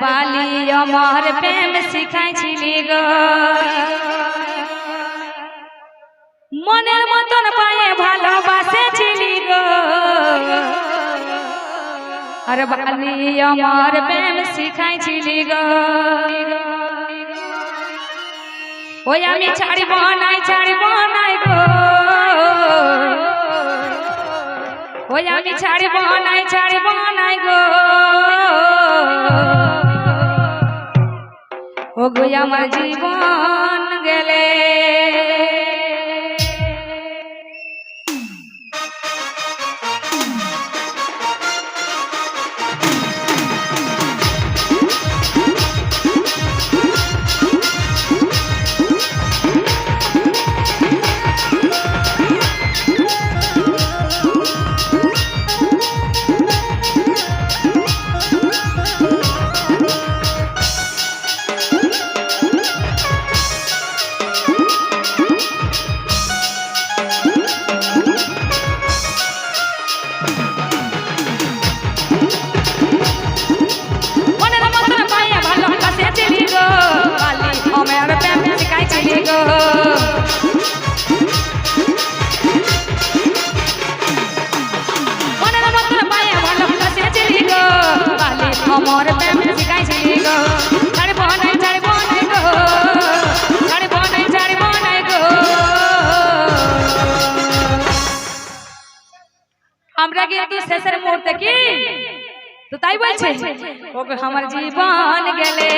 বালি আমার প্রেম শিখাইছিলি গো মনের মতন পায়ে ভালোবাসেছিলি গো আরে বালি আমার প্রেম শিখাইছিলি গো ওই আমি ছাড়িব নাই ছাড়িব নাই গো ওই আমি ছাড়িব নাই ছাড়িব নাই গো ও গো আমার জীবন গেলে তো তাই বলছে। ওকে আমার জীবন গেলে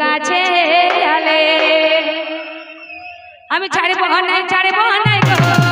কাছে আলে আমি ছাড়ব নাই ছাড়ব নাই গো।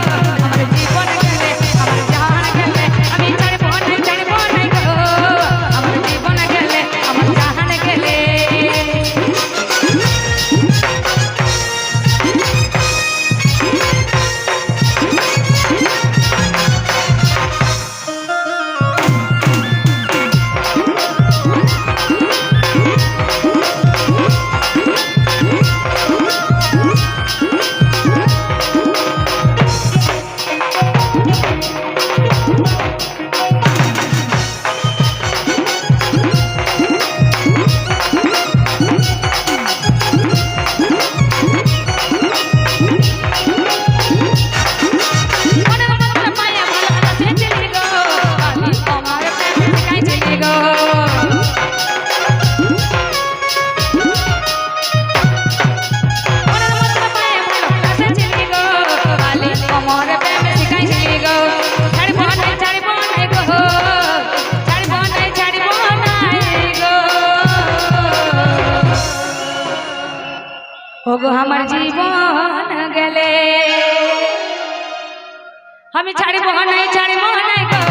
ওগো আমার জীবন গেলে আমি ছাড়ব নাই ছাড়ব নাই গো